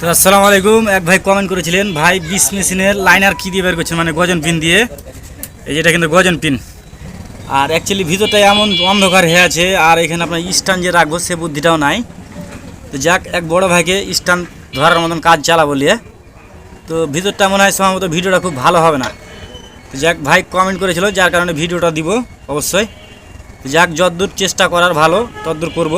তো আসসালামু আলাইকুম। এক ভাই কমেন্ট করেছিলেন, ভাই, বিশ মেশিনের লাইনার কী দিয়ে বের করছেন? মানে গজন পিন দিয়ে? এই যেটা কিন্তু গজন পিন আর অ্যাকচুয়ালি ভিতরটা এমন অন্ধকার হয়ে আছে, আর এখানে আপনার স্ট্যান্ড যে রাখব, সে বুদ্ধিটাও নাই। তো যাক, এক বড় ভাইকে স্ট্যান্ড ধরার মতন কাজ চালাবো লিয়ে। তো ভিতরটা মনে হয় সম্ভবত ভিডিওটা খুব ভালো হবে না। তো যাক, ভাই কমেন্ট করেছিল, যার কারণে ভিডিওটা দিব অবশ্যই। যাক, যতদূর চেষ্টা করার ভালো, ততদূর করব।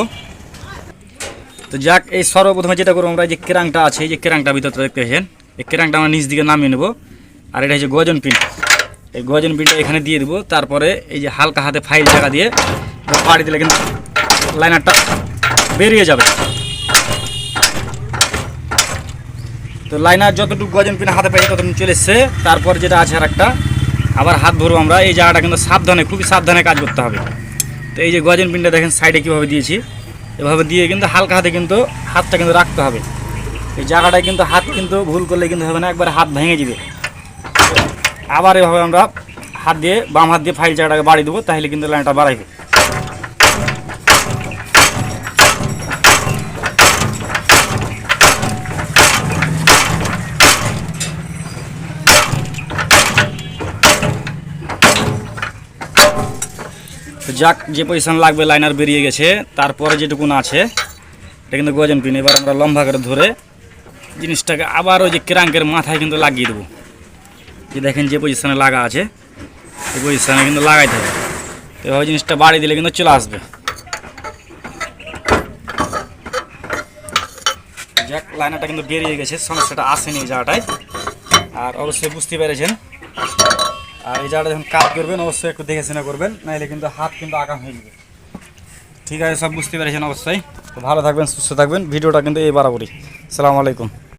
তো যাক, এই সর্বপ্রথমে যেটা করব আমরা যে কেরাংটা আছে, এই যে কেরাংটা ভিতরটা দেখতে পাচ্ছেন। এই কেরাংটা আমরা নিচ দিকে নামিয়ে নেব। আর এটা হচ্ছে গজন পিন এই গজন পিনটা এখানে দিয়ে দেবো। তারপরে এই যে হালকা হাতে ফাইল জায়গা দিয়ে পাড়ি দিলে কিন্তু লাইনারটা বেরিয়ে যাবে। তো লাইনার যতটুকু গজন পিন হাতে পেয়ে ততটুকু চলে এসছে। তারপর যেটা আছে আর একটা আবার হাত ধরবো আমরা। এই জায়গাটা কিন্তু সাবধানে, খুবই সাবধানে কাজ করতে হবে। তো এই যে গজন পিনটা দেখেন, সাইডে কীভাবে দিয়েছি। এভাবে দিয়ে কিন্তু হালকা হাতে কিন্তু হাতটা কিন্তু রাখতে হবে। এই জায়গাটায় কিন্তু হাত কিন্তু ভুল করলে কিন্তু হবে না, একবার হাত ভেঙে যাবে আবার এভাবে আমরা হাত দিয়ে বাম হাত দিয়ে ফাইল জায়গাটাকে বাড়িয়ে দেবো, তাহলে কিন্তু লাইনটা বাড়াইবে। তো যাক, যে পজিশন লাগবে লাইনার বেরিয়ে গেছে, তারপরে যেটুকুন আছে, এটা কিন্তু গজন পিন এবার আমরা লম্বা করে ধরে জিনিসটাকে আবার ওই যে ক্রাঙ্কের মাথায় কিন্তু লাগিয়ে দেবো। যে দেখেন যে পজিশনে লাগা আছে, এই পজিশনে কিন্তু লাগাইতে হবে। তো এভাবে জিনিসটা বাড়ি দিলে কিন্তু চলে আসবে। যাক লাইনারটা কিন্তু বেরিয়ে গেছে, সমস্যাটা আসেনি এই জায়গাটায়। আর অবশ্যই বুঝতে পেরেছেন আর এই জায়গাটা যখন কাজ করবেন, অবশ্যই একটু দেখে শুনে করবেন নাহলে কিন্তু হাত কিন্তু আঁকা হয়ে যাবে। ঠিক আছে, সব বুঝতে পেরেছেন অবশ্যই। তো ভালো থাকবেন, সুস্থ থাকবেন। ভিডিওটা কিন্তু এই বরাবরই। সালামু আলাইকুম।